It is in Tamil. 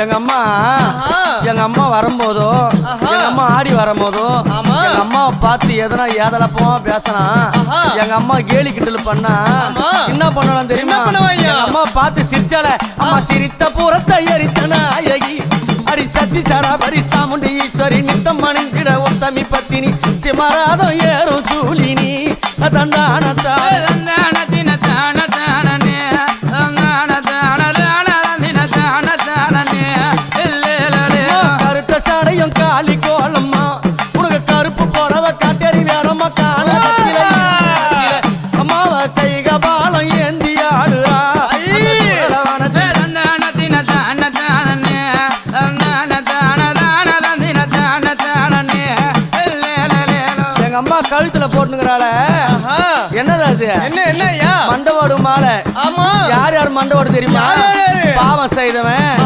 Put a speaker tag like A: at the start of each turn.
A: எங்க அம்மா. எங்க அம்மா வரும்போதோ. எங்க அம்மா ஆடி வரும்போதோ. எங்க அம்மாவை பார்த்து எதனா ஏதலப்பமா பேசினா. எங்க அம்மா கேலி கிண்டல் பண்ணா. என்ன பண்ணலாம் தெரியுமா அம்மா பார்த்து சிரிச்சால அம்மா சிரித்த பூரத்தை எரித்தன அழகி அடி சத்தி சாரா பரி சாமுண்டி ஈஸ்வரி நித்தம் மணிங்கிட உத்தமி பத்தினி சிமராதம் ஏறும் சூலினி தந்தானத்தா அம்மா கழுத்துல போட்டுங்கிறாள. என்னது அது?
B: என்ன என்ன ஐயா?
A: மண்டவோடு மாலை.
B: ஆமா.
A: யார் யார் மண்டவோடு தெரியுமா? பாவம் செய்தவன்.